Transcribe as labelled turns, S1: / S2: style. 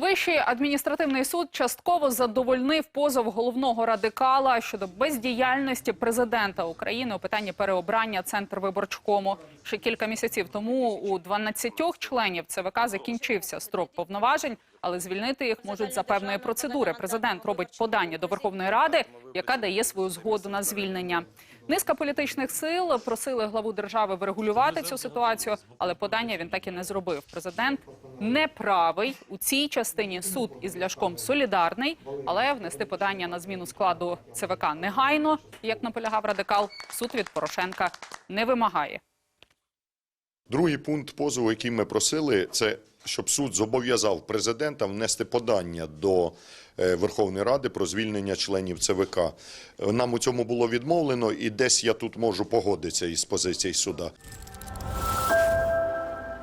S1: Вищий адміністративний суд частково задовольнив позов головного радикала щодо бездіяльності президента України у питанні переобрання Центрвиборчкому. Ще кілька місяців тому у 12 членів ЦВК закінчився строк повноважень, але звільнити їх можуть за певної процедури. Президент робить подання до Верховної Ради, яка дає свою згоду на звільнення. Низка політичних сил просили главу держави врегулювати цю ситуацію, але подання він так і не зробив. Президент не правий у цій частині суд із Ляшком солідарний, але внести подання на зміну складу ЦВК негайно, як наполягав радикал, суд від Порошенка не вимагає.
S2: Другий пункт позову, який ми просили, це щоб суд зобов'язав президента внести подання до е, Верховної Ради про звільнення членів ЦВК. Нам у цьому було відмовлено, і десь я тут можу погодитися із позицією суда.